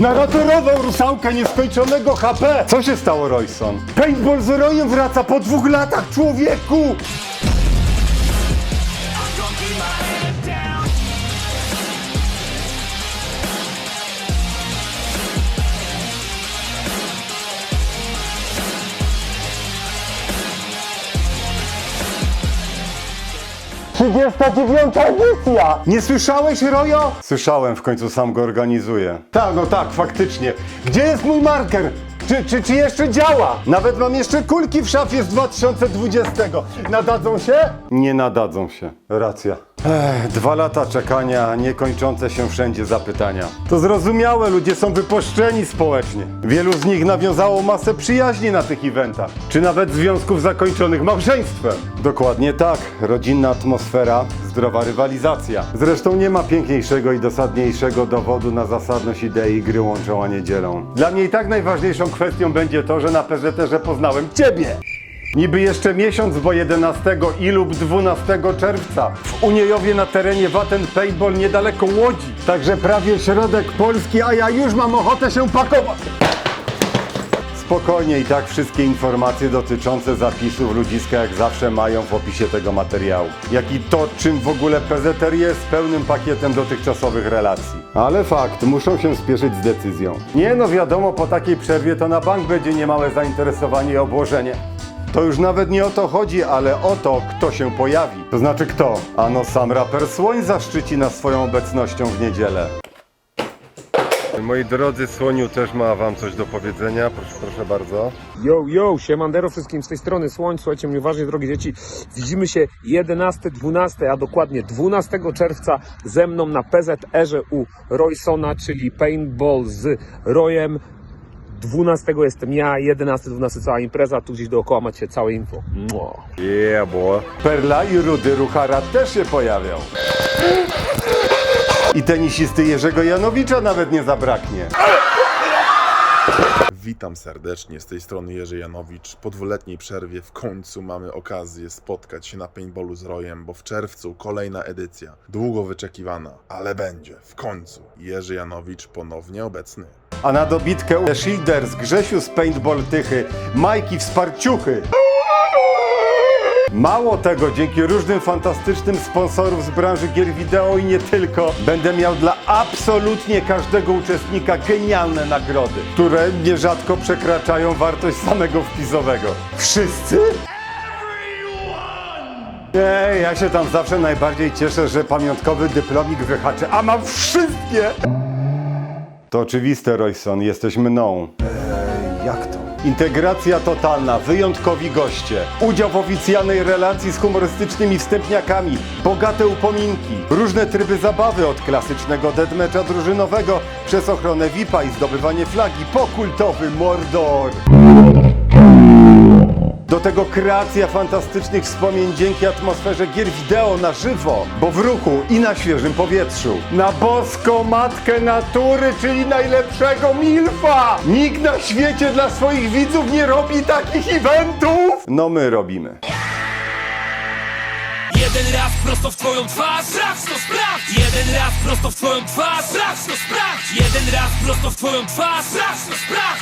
Naraturował rusałkę nieskończonego HP! Co się stało, Royson? Paintball z Royem wraca po dwóch latach, człowieku! Trzydziesta dziewiąta edycja! Nie słyszałeś, Rojo? Słyszałem, w końcu sam go organizuję. Tak, no tak, faktycznie. Gdzie jest mój marker? Czy, czy, czy jeszcze działa? Nawet mam jeszcze kulki w szafie z 2020. Nadadzą się? Nie nadadzą się. Racja. Ech, dwa lata czekania, niekończące się wszędzie zapytania. To zrozumiałe, ludzie są wypuszczeni społecznie. Wielu z nich nawiązało masę przyjaźni na tych eventach, czy nawet związków zakończonych małżeństwem. Dokładnie tak, rodzinna atmosfera, zdrowa rywalizacja. Zresztą nie ma piękniejszego i dosadniejszego dowodu na zasadność idei gry łączą a niedzielą. Dla mnie i tak najważniejszą kwestią będzie to, że na PZT-że poznałem Ciebie. Niby jeszcze miesiąc, bo 11 i lub 12 czerwca w Uniejowie na terenie Waten Paintball niedaleko Łodzi. Także prawie środek Polski, a ja już mam ochotę się pakować. Spokojnie i tak wszystkie informacje dotyczące zapisów ludziska jak zawsze mają w opisie tego materiału. Jak i to, czym w ogóle PZR jest pełnym pakietem dotychczasowych relacji. Ale fakt, muszą się spieszyć z decyzją. Nie no wiadomo, po takiej przerwie to na bank będzie niemałe zainteresowanie i obłożenie. To już nawet nie o to chodzi, ale o to, kto się pojawi. To znaczy kto? Ano sam raper Słoń zaszczyci nas swoją obecnością w niedzielę. Moi drodzy, Słoniu też ma wam coś do powiedzenia. Proszę, proszę bardzo. Yo, yo, siemandero wszystkim z tej strony Słoń. Słuchajcie mnie uważnie, drogie dzieci. Widzimy się 11, 12, a dokładnie 12 czerwca ze mną na PZR-ze u Roysona, czyli Paintball z Royem. 12 jestem ja, 11, 12 cała impreza, tu gdzieś dookoła macie całe info. Mua. Yeah, boy. Perla i Rudy Ruchara też się pojawią. I tenisisty Jerzego Janowicza nawet nie zabraknie. Witam serdecznie, z tej strony Jerzy Janowicz. Po dwuletniej przerwie w końcu mamy okazję spotkać się na paintballu z Rojem, bo w czerwcu kolejna edycja. Długo wyczekiwana, ale będzie, w końcu. Jerzy Janowicz ponownie obecny. A na dobitkę Shielders, Grzesiu z Paintball Tychy, Majki Wsparciuchy. Mało tego, dzięki różnym fantastycznym sponsorów z branży gier wideo i nie tylko, będę miał dla absolutnie każdego uczestnika genialne nagrody, które nierzadko przekraczają wartość samego wpisowego. Wszyscy? Nie, ja się tam zawsze najbardziej cieszę, że pamiątkowy dyplomik wyhaczy, a mam wszystkie! To oczywiste, Royson, jesteś mną. Eee, jak to? Integracja totalna, wyjątkowi goście, udział w oficjalnej relacji z humorystycznymi wstępniakami, bogate upominki, różne tryby zabawy od klasycznego deadmatcha drużynowego przez ochronę VIP-a i zdobywanie flagi po kultowy Mordor. Do tego kreacja fantastycznych wspomnień dzięki atmosferze gier wideo na żywo, bo w ruchu i na świeżym powietrzu. Na boską matkę natury, czyli najlepszego milfa! Nikt na świecie dla swoich widzów nie robi takich eventów! No my robimy. Jeden raz prosto w twoją twarz, sprawdź to sprawdź Jeden raz prosto w twoją twarz, sprawdź to sprawdź Jeden raz prosto w twoją twarz, sprawdź to sprawdź